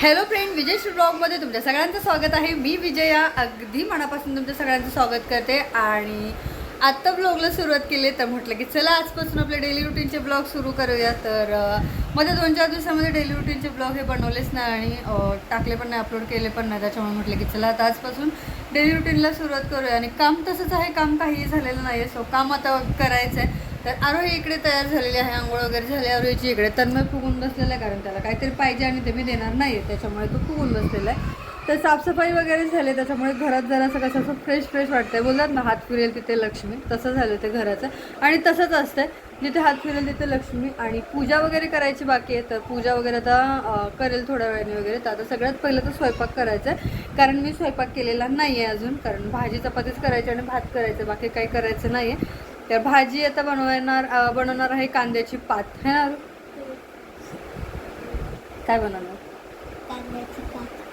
Hello friend विजय ब्लॉगमध्ये तुमच्या सगळ्यांचं स्वागत आहे. मी विजया अगदी मनापासून तुमच्या सगळ्यांचं स्वागत करते. आणि आत्ता ब्लॉगला सुरुवात केली तर म्हटलं की चला आजपासून आपले डेली रुटीनचे ब्लॉग सुरू करूया. तर अं, मध्ये दोन चार दिवसामध्ये डेली रुटीनचे ब्लॉग हे बनवलेच नाही आणि टाकले पण नाही अपलोड केले पण नाही. त्याच्यामुळे म्हटलं की चला आता आजपासून डेली रुटीनला सुरुवात करूया. आणि काम तसंच आहे काम काहीही झालेलं नाही आहे सो काम आता करायचं आहे तर आरोही इकडे तयार झालेली आहे आंघोळ वगैरे झाली आरोहीची इकडे तन्मय फुगून बसलेला आहे कारण त्याला काहीतरी पाहिजे आणि ते मी देणार नाही आहे त्याच्यामुळे तो फुगून बसलेला आहे. तर साफसफाई वगैरे झाली त्याच्यामुळे घरात जरासं कसं असं फ्रेश फ्रेश वाटतंय. बोलतात ना हात फिरेल तिथे लक्ष्मी. तसं झालं ते घराचं. आणि तसंच असतंय. जिथे हात फिरेल तिथे लक्ष्मी. आणि पूजा वगैरे करायची बाकी आहे तर पूजा वगैरे आता करेल थोड्या वेळाने वगैरे. तर आता सगळ्यात पहिलं तर स्वयंपाक करायचा आहे. कारण मी स्वयंपाक केलेला नाही आहे अजून कारण भाजी चपातीच करायची आणि भात करायचं. बाकी काही करायचं नाही आहे तर भाजी आता बनवणार बनवणार आहे कांद्याची पात. है ना काय बनवणार?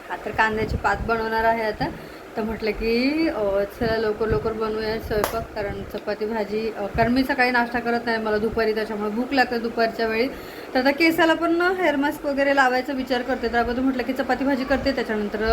हा तर कांद्याची पात बनवणार आहे आता. तर म्हटलं की चला लवकर लवकर बनवूया स्वयंपाक कारण चपाती भाजी कारण मी सकाळी नाश्ता करत नाही मला दुपारी त्याच्यामुळे भूक लागते दुपारच्या वेळी. तर आता केसाला पण हेअर मास्क वगैरे लावायचा विचार करते. तर अगोदर म्हटलं की चपाती भाजी करते. त्याच्यानंतर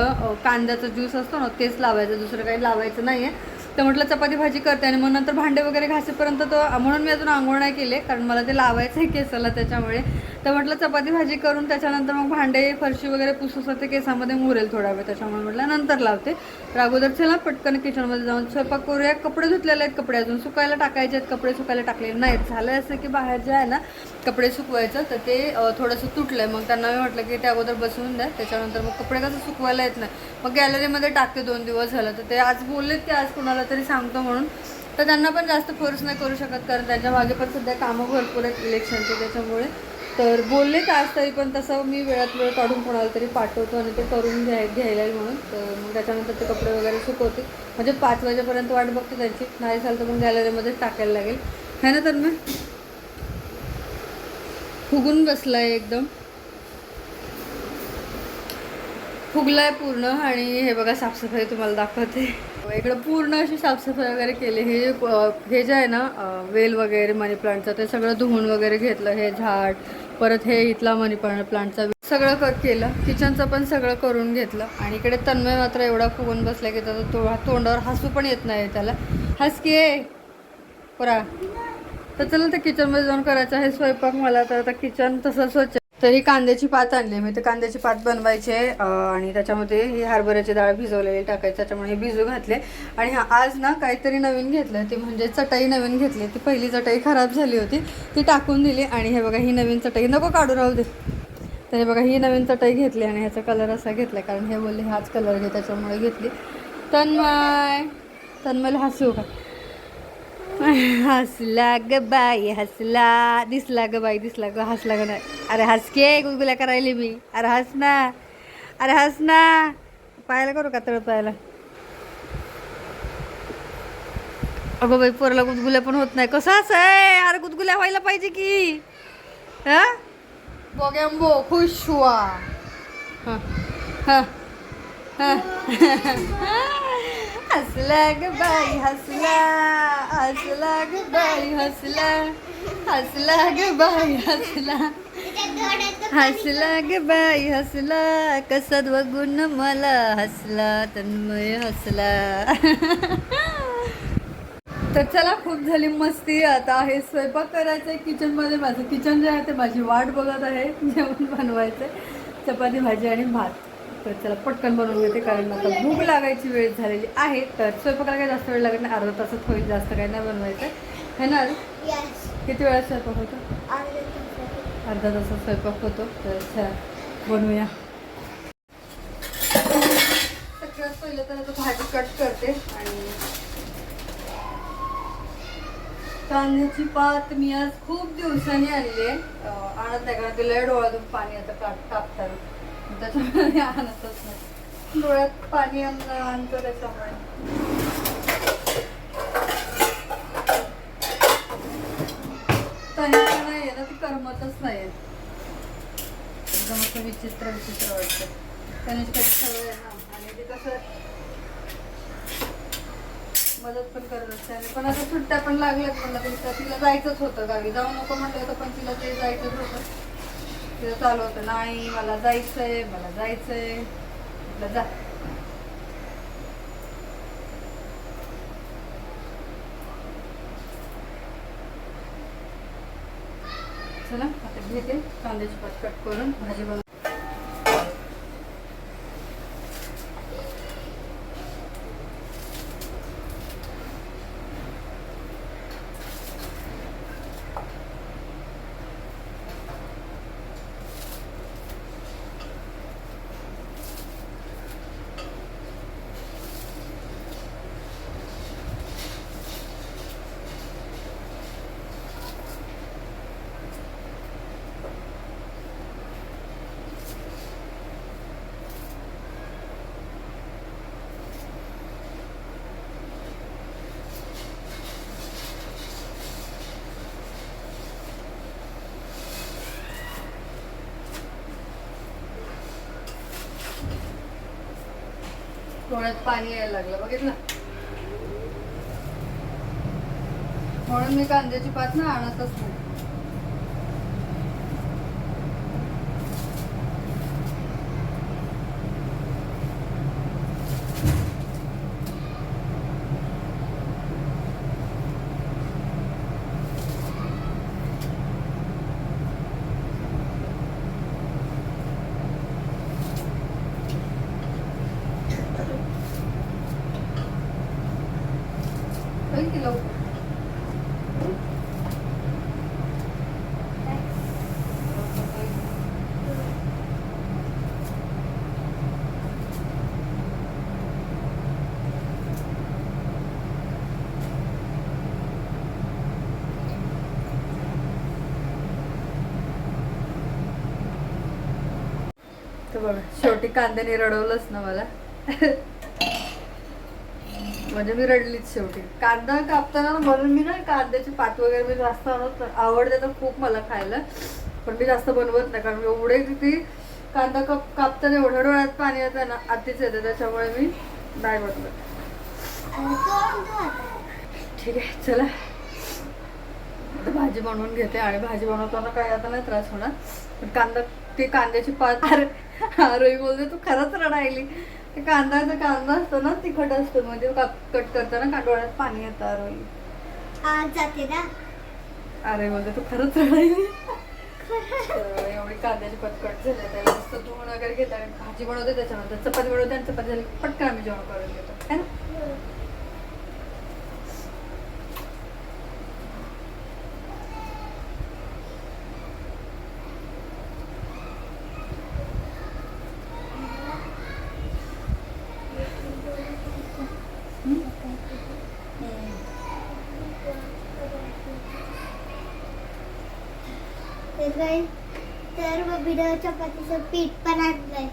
कांद्याचा ज्यूस असतो ना तेच लावायचं. दुसरं काही लावायचं नाही आहे तर म्हटलं चपाती भाजी करते आणि मग नंतर भांडे वगैरे घासेपर्यंत तो म्हणून मी अजून आंघोळ नाही केले कारण मला ते लावायचं आहे केसाला त्याच्यामुळे. तर म्हटलं चपाती भाजी करून त्याच्यानंतर मग भांडे फरशी वगैरे पुसूस ते केसामध्ये मुरेल थोडा वेळ त्याच्यामुळे म्हटलं नंतर लावते. तर अगोदर चला पटकन किचनमध्ये जाऊन स्वयंपाक करूया. कपडे धुतलेले आहेत कपडे अजून. सुकायला टाकायचे आहेत. कपडे सुकायला टाकलेले नाहीत. झालं असं की बाहेर जे आहे ना कपडे सुकवायचं तर ते थोडंसं तुटलं आहे मग त्यांना मी म्हटलं की ते अगोदर बसवून द्या. त्याच्यानंतर मग कपडे कसं सुकवायला येत नाही. मग गॅलरीमध्ये टाकते दोन दिवस झालं. तर ते आज बोललेत की आज कोणाला तरी सांगतो म्हणून. तर त्यांना पण जास्त फोर्स नाही करू शकत. कारण त्यांच्या मागे पण सध्या कामं भरपूर आहेत इलेक्शनचे. त्याच्यामुळे तर बोलले का आज तरी पण तसं मी वेळात वेळ काढून कोणाला तरी पाठवतो आणि ते करून घ्याय घ्यायला म्हणून. तर मग त्याच्यानंतर ते कपडे वगैरे सुकवते. म्हणजे पाच वाजेपर्यंत वाट बघते त्यांची. नाही झालं तर मग गॅलरीमध्येच टाकायला लागेल. है ना तर मग फुगून बसलाय एकदम. फुगलाय पूर्ण आणि हे बघा साफसफाई तुम्हाला दाखवते. इकडं पूर्ण अशी साफसफाई वगैरे केली. हे हे जे आहे ना वेल वगैरे मनी प्लांटचं ते सगळं धुवून वगैरे घेतलं. हे झाड परत हे इथला मनी प्लांटचा सगळं क केलं. किचनचं पण सगळं करून घेतलं. आणि इकडे तन्मय मात्र एवढा फुगून बसला की त्याचा तो तोंडावर हसू पण येत नाही त्याला. हस की ये. पुरा. तर चला तर किचनमध्ये जाऊन करायचं आहे स्वयंपाक मला. तर आता किचन तसं स्वच्छ तरी कांद्याची पात आणली मी तर कांद्याची पात बनवायचे आणि त्याच्यामध्ये ही हरभऱ्याची डाळ भिजवलेली टाकायची त्याच्यामुळे हे भिजू घातले. आणि हा आज ना काहीतरी नवीन घेतलं ती म्हणजे चटाई नवीन घेतली. ती पहिली चटाई खराब झाली होती. ती टाकून दिली आणि हे बघा ही नवीन चटाई. नको काढू राहू दे. तर हे बघा ही नवीन चटाई घेतली आणि ह्याचा कलर असा घेतला कारण हे बोलले हाच कलर घे त्याच्यामुळे घेतली. तन्मय. तन्मयला हसू का? हसला ग बाई हसला. दिसला ग बाई दिसला ग हसला ग नाही. अरे हस के गुलगुल्या करायली मी. अरे हस ना. अरे हस ना. पायाला करू का तळ पायाला अगं बाई पोराला गुदगुल्या पण होत नाही. कसं असं आहे? अरे गुदगुल्या व्हायला पाहिजे की? हा? बोगॅम्बो खुश हुआ. हां. हां. हां. हसला ग बाई हसला हसला ग बाई हसला हसला ग बाई हसला हसला ग बाई हसला कसत बघून मला हसला तन्मय हसला तर चला खूप झाली मस्ती. आता आहे स्वयंपाक करायचं आहे किचनमध्ये माझं किचन जे आहे ते माझी वाट बघत आहे. जेवण बनवायचं चपाती भाजी आणि भात. तर चला पटकन बनवून घेते कारण आता भूक लागायची वेळ झालेली आहे. तर स्वयंपाकाला काही जास्त वेळ लागत नाही अर्धा तासात होईल जास्त काही नाही बनवायचं. आहे ना? किती वेळात स्वयंपाक होतो? अर्धा तासात. स्वयंपाक होतो. तर चला बनवूया. सगळ्यात पहिलं तर आता भाजी कट करते आणि कांद्याची पात मी आज खूप दिवसांनी आणली आहे. आणत नाही कारण तिला डोळ्यातून पाणी आता काप कापतात. मग त्याच्यामुळे आणतच नाही. डोळ्यात पाणी आण आणतो त्याच्यामुळे. तनिष्का नाही ना ती करमतच नाही एकदम असं विचित्र विचित्र वाटतं तनिष्काची सवय आहे ना आणि ते कसं मदत पण करत असते. आणि पण आता सुट्ट्या पण लागल्यात म्हणलं तिला तिला जायचंच होतं गावी. जाऊ नको म्हटलं तर पण तिला ते जायचंच होतं. तिथं चालू होतं नाही मला जायचंय मला जायचंय. म्हटलं जा. चला आता घेते कांद्याची पात कट करून भाजी बनव डोळ्यात पाणी यायला लागलं. बघितलं? म्हणून मी कांद्याची पात ना आणतच नाही होईल की लवकर तर बघा शेवटी कांद्याने रडवलंच ना मला. म्हणजे मी रडलीच शेवटी. कांदा कापताना म्हणून मी ना कांद्याची पात वगैरे मी जास्त आणत आवडते तर खूप मला खायला. पण मी जास्त बनवत नाही कारण एवढे किती कांदा काप कापताना एवढ्या डोळ्यात पाणी येतं ना आतीच येतं. त्याच्यामुळे मी नाही बनवत. ठीक आहे चला. आता भाजी बनवून घेते आणि भाजी बनवताना काय आता नाही त्रास होणार. पण कांदा ते कांद्याची पात अरे बोलते तू खरंच रडायली. ते कांदा कांदा असतो ना तिखट असतो म्हणजे कट करताना का डोळ्यात पाणी येतं आज जाते ना. अरे बोलते तू खरंच रडायली. तर एवढी कांद्याची पात कट झाली त्याला मस्त धुवून वगैरे घेते आणि भाजी बनवते त्याच्यानंतर चपाती बनवते आणि चपाती झाली पटकन आम्ही जेवण करून घेतो. है ना? तर तर मग चपातीचं पीठ पण आणलंय.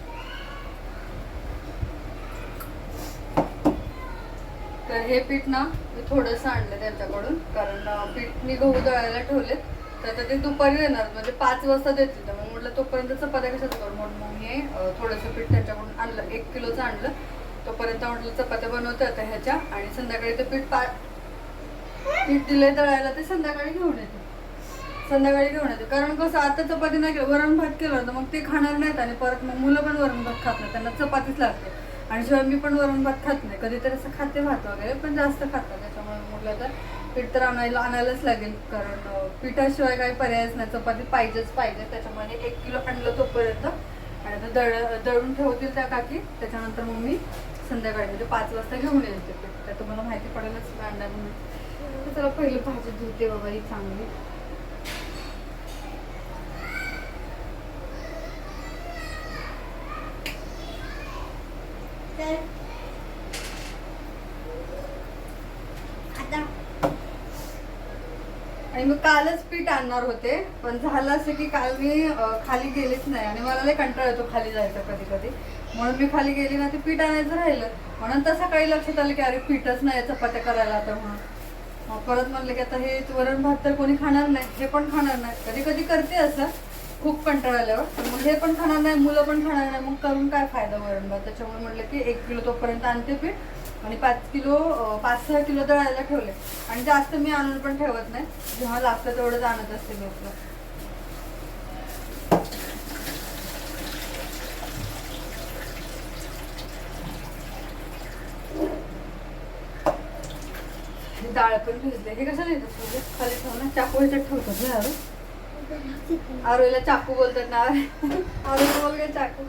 तर हे पीठ ना मी थोडंसं आणलं त्यांच्याकडून कारण पीठ मी गहू दळायला ठेवले तर आता ते दुपारी येणार म्हणजे पाच वाजता देतील. तर मग म्हटलं तोपर्यंत चपात्या कशाच करू? म्हणून मग मी थोडंसं पीठ त्यांच्याकडून आणलं. एक किलोचं आणलं. तोपर्यंत म्हटलं चपात्या बनवते आता ह्याच्या. आणि संध्याकाळी ते पीठ पा पीठ दिले दळायला ते संध्याकाळी घेऊन येते संध्याकाळी घेऊन येते. कारण कसं आता चपाती नाही केलं वरण भात केलं तर मग ते खाणार नाहीत आणि परत मग मुलं पण वरण भात खात नाही त्यांना चपातीच लागते. आणि शिवाय मी पण वरण भात खात नाही कधीतरी असं खाते भात वगैरे पण जास्त खात नाही त्याच्यामुळे म्हटलं तर पीठ तर आणायला आणायलाच लागेल कारण पिठाशिवाय काही पर्यायच नाही चपाती पाहिजेच पाहिजे त्याच्यामुळे एक किलो आणलं तोपर्यंत. आणि आता दळ दळून ठेवतील त्या काकी त्याच्यानंतर मग मी संध्याकाळी म्हणजे पाच वाजता घेऊन येईल ते पीठ. तर तुम्हाला माहिती पडेलच आणणार म्हणून. चला पहिली भाजी धुते बाबा ही चांगली तर आता आणि मग कालच आणणार होते पण झालं असं की काल मी खाली गेलीच नाही आणि मला लय कंटाळा येतो खाली जायचं कधी कधी. म्हणून मी खाली गेली ना ते पीठ आणायचं राहिलं. म्हणून तसं काही लक्षात आलं की अरे पीठच नाही चपात्या करायला आता म्हणून. परत म्हणलं की आता हे वरण भात तर कोणी खाणार नाही हे पण खाणार नाही. कधी कधी करते असं खूप कंटाळा आल्यावर. मग हे पण खाणार नाही मुलं पण खाणार नाही मग करून काय फायदा वरण भात? त्याच्यामुळे म्हटलं की एक किलो तोपर्यंत आणते पीठ. आणि पाच किलो पाच सहा किलो दळायला ठेवले. आणि जास्त मी आणून पण ठेवत नाही. जेव्हा लागतं तेवढंच आणत असते मी आपलं डाळ पण भिजले हे कसं नाही म्हणजे खाली ठेवून चाकू ह्याच्यात ठेवतात ना आरो आरोला चाकू बोलतात ना. आरो बोल चाकू.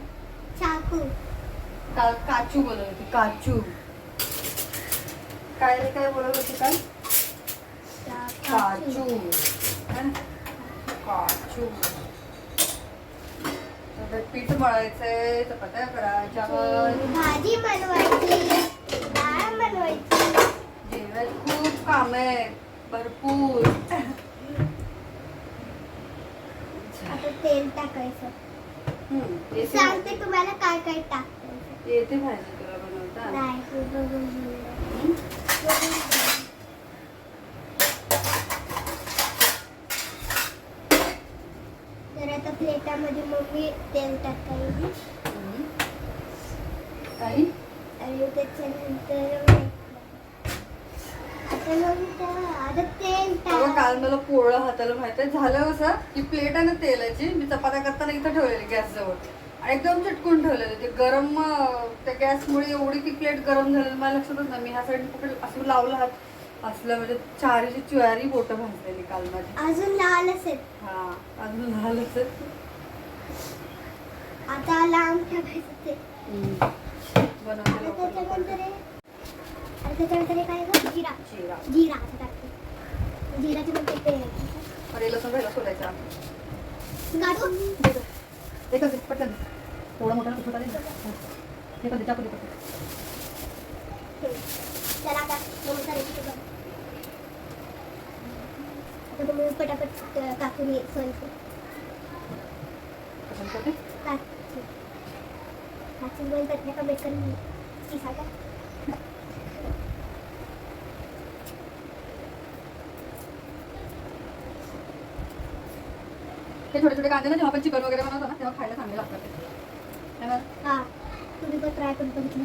चाकू. काचू बोलत होती. काचू. काय रे काय बोलत होती है? ना? काचू आता पीठ मळायचंय चपात्या करायच्या भाजी बनवायची डाळ बनवायची. जेवणात खूप काम आहे भरपूर. आता तेल टाकायचं. सांगते. तुम्हाला काय काय टाकायचं. येते भाजी तुला बनवता? नाही तर आता प्लेटामध्ये मम्मी तेल टाकायची. आणि त्याच्यानंतर आता मग त्या- आता तेल टाक. काल मला पोळं हाताला माहीत आहे. झालं कसं की प्लेट आहे ना तेलाची मी चपात्या करताना इथं ठेवलेली गॅस जवळ आणि एकदम चिटकून ठेवलेली ते गरम त्या गॅसमुळे एवढी ती प्लेट गरम झालेली मला लक्षातच नाही. मी ह्या साईड पकड असं लावलं हात असलं म्हणजे चारीची चारी बोटं भाजलेली काल माझी. अजून लालच आहेत हा अजून झालंच आता लांब ठेवायचं ते. हे- हे काय? जिरा. जिरा. जिरा जिराचे नंतर ते. सोडायचा. एकच पटकन. थोडा मोठा छोटा दे हे पण दे, चाकू पटकन. पटापट काकून करते? काकू बोलतात नाही का बेसन किसा का हे छोटे छोटे कांदे ना जेव्हा आपण चिकन वगैरे बनवतो ना तेव्हा खायला चांगले लागतात? हा तुम्ही पण ट्राय करून बघितलं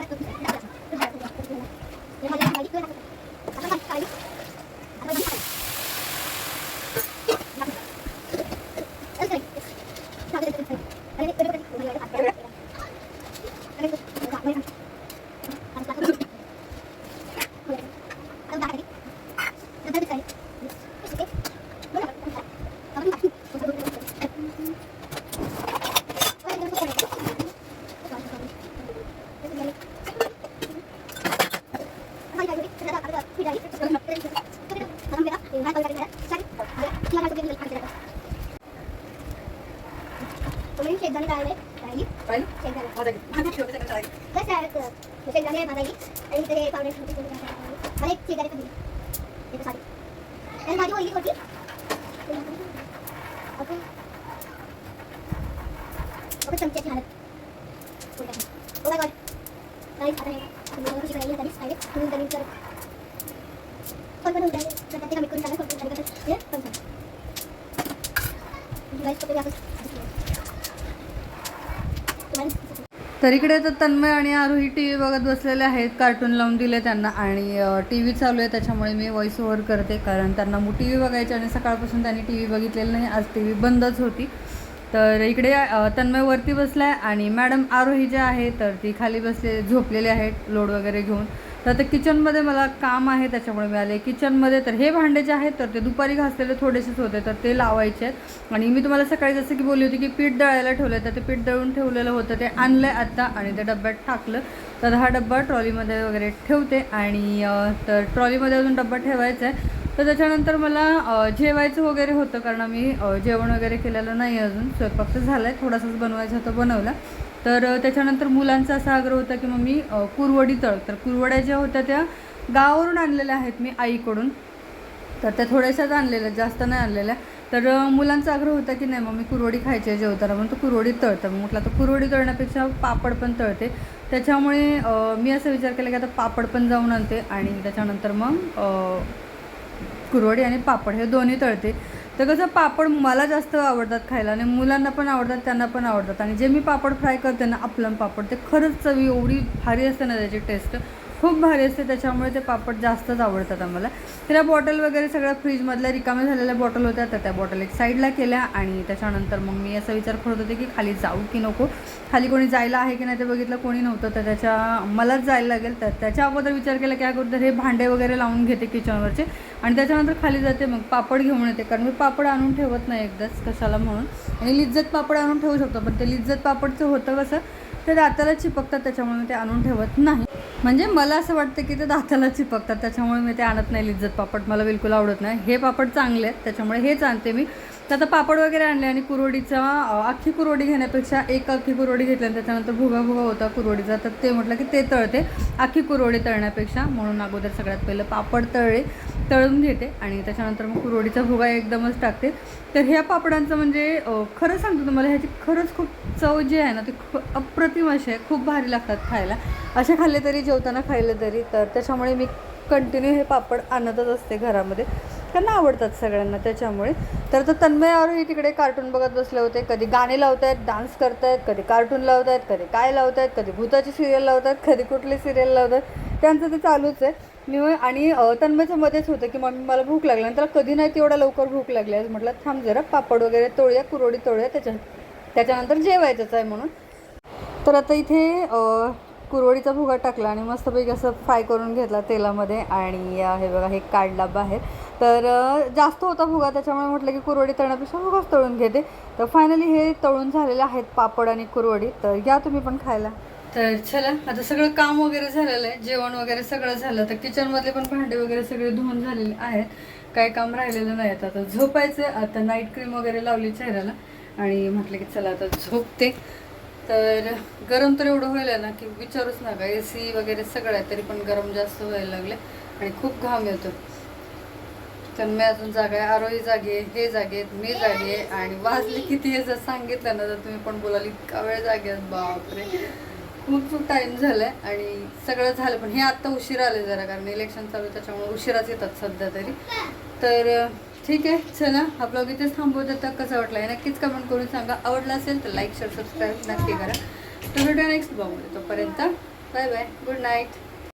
पण उद्या तर करून कोणतं कसं पण तर इकडे तर तन्मय आणि आरोही टी व्ही बघत बसलेले आहेत कार्टून लावून दिले त्यांना आणि टी व्ही चालू आहे त्याच्यामुळे मी व्हॉइस ओव्हर करते कारण त्यांना मग टी व्ही बघायची आणि सकाळपासून त्यांनी टी व्ही बघितलेलं नाही आज टी व्ही बंदच होती तर इकडे तन्मय वरती बसला आहे आणि मॅडम आरोही जे आहे तर ती खाली बसले झोपलेली आहेत लोड वगैरे घेऊन तर ते किचनमध्ये मला काम आहे त्याच्यामुळे मिळाले. किचनमध्ये तर हे भांडे जे आहेत तर ते दुपारी घासलेले थोडेसेच होते तर ते लावायचे आहेत. आणि मी तुम्हाला सकाळी जसं की बोलली होती की पीठ दळायला ठेवलं तर ते पीठ दळून ठेवलेलं होतं ते आणलं आहे आत्ता आणि ते डब्यात टाकलं. तर हा डब्बा ट्रॉलीमध्ये वगैरे ठेवते आणि तर ट्रॉलीमध्ये अजून डब्बा ठेवायचा आहे. तर त्याच्यानंतर मला जेवायचं वगैरे होतं कारण आम्ही जेवण वगैरे केलेलं नाही अजून. स्वयंपाक तर झाला आहे थोडासाच बनवायचं होतं बनवला. तर त्याच्यानंतर मुलांचा असा आग्रह होता की मम्मी कुरवडी तळ. तर कुरवड्या ज्या होत्या त्या गावावरून आणलेल्या आहेत मी आईकडून. तर त्या थोड्याशाच आणलेल्या जास्त नाही आणलेल्या. तर मुलांचा आग्रह होता की नाही मम्मी कुरवडी खायची आहे जेवताना. म्हणून तो कुरवडी तळतं मग म्हटलं तर कुरवडी तळण्यापेक्षा पापड पण तळते. त्याच्यामुळे मी असा विचार केला की आता पापड पण जाऊन आणते. आणि त्याच्यानंतर मग कुरवडी आणि पापड हे दोन्ही तळते. तर कसं पापड मला जास्त आवडतात खायला आणि मुलांना पण आवडतात त्यांना पण आवडतात. आणि जे मी पापड फ्राय करते ना आपलं पापड ते खरंच चवी एवढी भारी असते ना त्याची टेस्ट खूप भारी असते त्याच्यामुळे ते पापड जास्तच आवडतात आम्हाला. त्या बॉटल वगैरे सगळ्या फ्रीजमधल्या रिकाम्या झालेल्या बॉटल होत्या तर त्या बॉटल एक साईडला केल्या आणि त्याच्यानंतर मग मी असा विचार करत होते की खाली जाऊ की नको? खाली कोणी जायला आहे की नाही ते बघितलं कोणी नव्हतं. तर त्याच्या मलाच जायला लागेल तर त्याच्या अगोदर विचार केला की अगोदर हे भांडे वगैरे लावून घेते किचनवरचे आणि त्याच्यानंतर खाली जाते मग पापड घेऊन येते. कारण मी पापड आणून ठेवत नाही एकदाच कशाला म्हणून. आणि लिज्जत पापड आणून ठेवू शकतो पण ते लिज्जत पापडचं होतं कसं ते दाताला चिपकतात त्याच्यामुळे मी ते आणून ठेवत नाही. म्हणजे मला असं वाटतं की ते दाताला चिपकतात त्याच्यामुळे मी ते आणत नाही लिज्जत पापड. मला बिलकुल आवडत नाही. हे पापड चांगले आहेत त्याच्यामुळे हेच आणते मी. तर आता पापड वगैरे आणले आणि कुरोडीचा अख्खी कुरोडी घेण्यापेक्षा एक अख्खी कुरोडी घेतली आणि त्याच्यानंतर भुगा भुगा होता कुरोडीचा तर ते म्हटलं की ते तळते अख्खी कुरोडी तळण्यापेक्षा. म्हणून अगोदर सगळ्यात पहिलं पापड तळले तळून घेते आणि त्याच्यानंतर मग कुरोडीचा भुगा एकदमच टाकते. तर ह्या पापडांचं म्हणजे खरं सांगतो तुम्हाला ह्याची खरंच खूप चव जी आहे ना ती खूप अप्रतिम अशी आहे. खूप भारी लागतात खायला. असे खाल्ले तरी जेवताना खाल्ले तरी तर त्याच्यामुळे मी कंटिन्यू हे पापड आणतच असते घरामध्ये. त्यांना आवडतात सगळ्यांना त्याच्यामुळे. तर तो तन्मय आरोही तिकडे कार्टून बघत बसले होते. कधी गाणे लावतायत डान्स करतायत कधी कार्टून लावतायत कधी काय लावतायत कधी भूताची सिरियल लावतात कधी कुठली सिरियल लावतात त्यांचं ते चालूच आहे. मी आणि तन्मयचं मध्येच होतं की मम्मी मला भूक लागली. आणि त्याला कधी नाही तेवढा लवकर भूक लागली. आहे म्हटलं थांब जरा पापड वगैरे तोळूया कुरोडी तोळूया त्याच्या त्याच्यानंतर जेवायचंच आहे म्हणून. तर आता इथे कुरवडीचा भुगा टाकला आणि मस्तपैकी असं फ्राय करून घेतला तेलामध्ये. आणि हे बघा हे काढला बाहेर तर जास्त होता फुगा त्याच्यामुळे म्हटलं की कुरवडी तळण्यापेक्षा फुगाच तळून घेते. तर फायनली हे तळून झालेले आहेत पापड आणि कुरवडी. तर या तुम्ही पण खायला. तर चला आता सगळं काम वगैरे झालेलं आहे. जेवण वगैरे सगळं झालं. तर किचनमधले पण भांडे वगैरे सगळे धुवून झालेले आहेत. काय काम राहिलेलं नाही आता. आता झोपायचं आता नाईट क्रीम वगैरे लावली चेहऱ्याला. आणि म्हटलं की चला आता झोपते. तर गरम तर एवढं व्हायला ना की विचारूच नका. ए सी वगैरे सगळं आहे तरी पण गरम जास्त व्हायला लागले आणि खूप घाम येतो तर मी अजून जागा आहे आरोही जागे आहे, हे जागे आहेत मी जागे आहे आणि वाजले किती हे जर सांगितलं ना तर तुम्ही पण बोलाल इतका वेळ जागे आहेत बापरे. खूप खूप टाईम झालाय आणि सगळं झालं पण हे आत्ता उशिरा आले जरा कारण इलेक्शन चालू आहे, त्याच्यामुळे उशिराच येतात सध्या तरी. तर ठीक आहे चला हा ब्लॉग इथेच थांबवत आता कसं वाटलं आहे नक्कीच कमेंट करून सांगा. आवडला असेल तर लाईक शेअर सबस्क्राईब नक्की करा. तर भेटूया नेक्स्ट बघू तोपर्यंत बाय बाय गुड नाईट